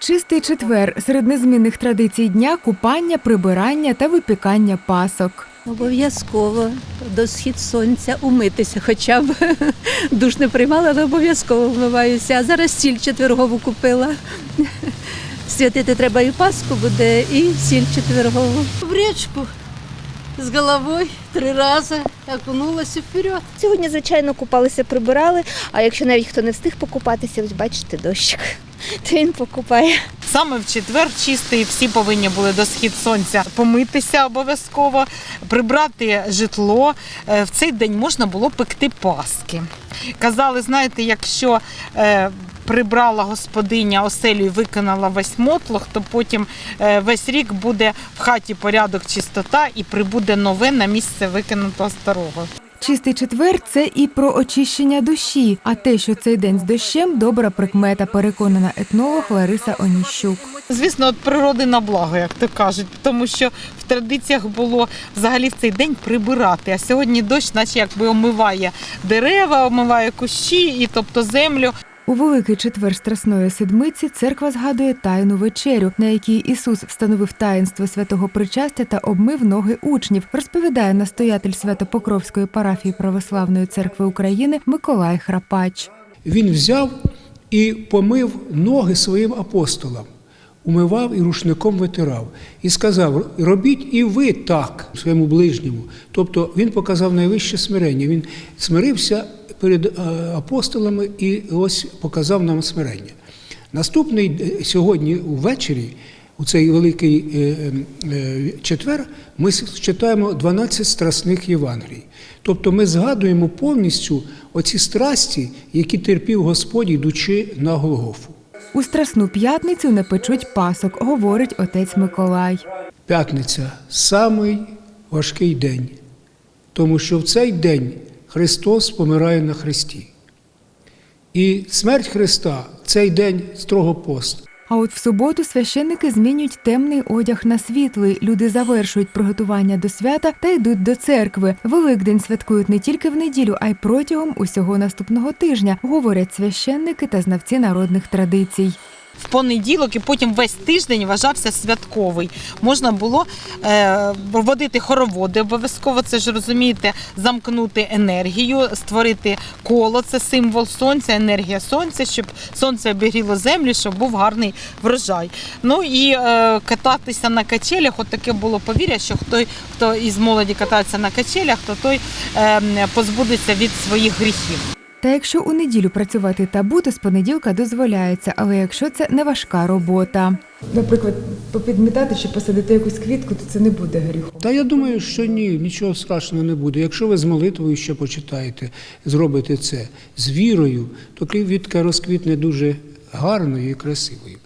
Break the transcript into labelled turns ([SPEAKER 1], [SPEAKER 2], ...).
[SPEAKER 1] Чистий четвер серед незмінних традицій дня купання, прибирання та випікання пасок.
[SPEAKER 2] Обов'язково до схід сонця умитися, хоча б душ не приймала, але обов'язково вмиваюся. А зараз сіль четвергову купила. Святити треба і Пасху буде, і сіль четвергову.
[SPEAKER 3] В речку з головою три рази окунулася вперед.
[SPEAKER 4] Сьогодні, звичайно, купалися, прибирали. А якщо навіть хто не встиг покупатися, ось бачите, дощик, то він покупає.
[SPEAKER 5] Саме в четвер чистий всі повинні були до схід сонця помитися обов'язково, прибрати житло. Е, В цей день можна було пекти паски. Казали, знаєте, якщо е, прибрала господиня оселю і виконала весь мотлох, то потім е, весь рік буде в хаті порядок, чистота і прибуде нове на місце викинутого старого.
[SPEAKER 1] Чистий четвер це і про очищення душі. А те, що цей день з дощем добра прикмета, переконана етнолог Лариса Оніщук.
[SPEAKER 5] Звісно, от природи на благо, як то кажуть, тому що в традиціях було взагалі в цей день прибирати. А сьогодні дощ, наче якби омиває дерева, омиває кущі і тобто землю.
[SPEAKER 1] У великий четвер Страсної седмиці церква згадує тайну вечерю, на якій Ісус встановив таїнство святого причастя та обмив ноги учнів, розповідає настоятель Свято-Покровської парафії Православної церкви України Миколай Храпач.
[SPEAKER 6] Він взяв і помив ноги своїм апостолам, умивав і рушником витирав. І сказав: робіть і ви так своєму ближньому. Тобто він показав найвище смирення. Він смирився перед е, апостолами і ось показав нам смирення. Наступний е, сьогодні ввечері, у цей великий е, четвер, ми читаємо 12 страсних Євангелій. Тобто ми згадуємо повністю оці страсті, які терпів Господь, йдучи на Голгофу.
[SPEAKER 1] У Страсну п'ятницю не печуть пасок, говорить отець Миколай.
[SPEAKER 6] П'ятниця самий важкий день, тому що в цей день Христос помирає на Христі. І смерть Христа цей день строго пост.
[SPEAKER 1] А от в суботу священники змінюють темний одяг на світлий. Люди завершують приготування до свята та йдуть до церкви. Великдень святкують не тільки в неділю, а й протягом усього наступного тижня, говорять священники та знавці народних традицій.
[SPEAKER 5] В понеділок і потім весь тиждень вважався святковий. Можна було е, водити хороводи, обов'язково це ж розумієте, замкнути енергію, створити коло, це символ сонця, енергія сонця, щоб сонце обігріло землю, щоб був гарний врожай. Ну і е, кататися на качелях, от таке було повір'я, що хто, хто із молоді катається на качелях, то той е, позбудеться від своїх гріхів.
[SPEAKER 1] Та якщо у неділю працювати табу, то з понеділка дозволяється, але якщо це не важка робота. Наприклад, попідмітати чи посадити якусь квітку, то це не буде гріхом.
[SPEAKER 6] Та я думаю, що ні, нічого страшного не буде. Якщо ви з молитвою ще почитаєте, зробите це з вірою, то квітка розквітне дуже гарною і красивою.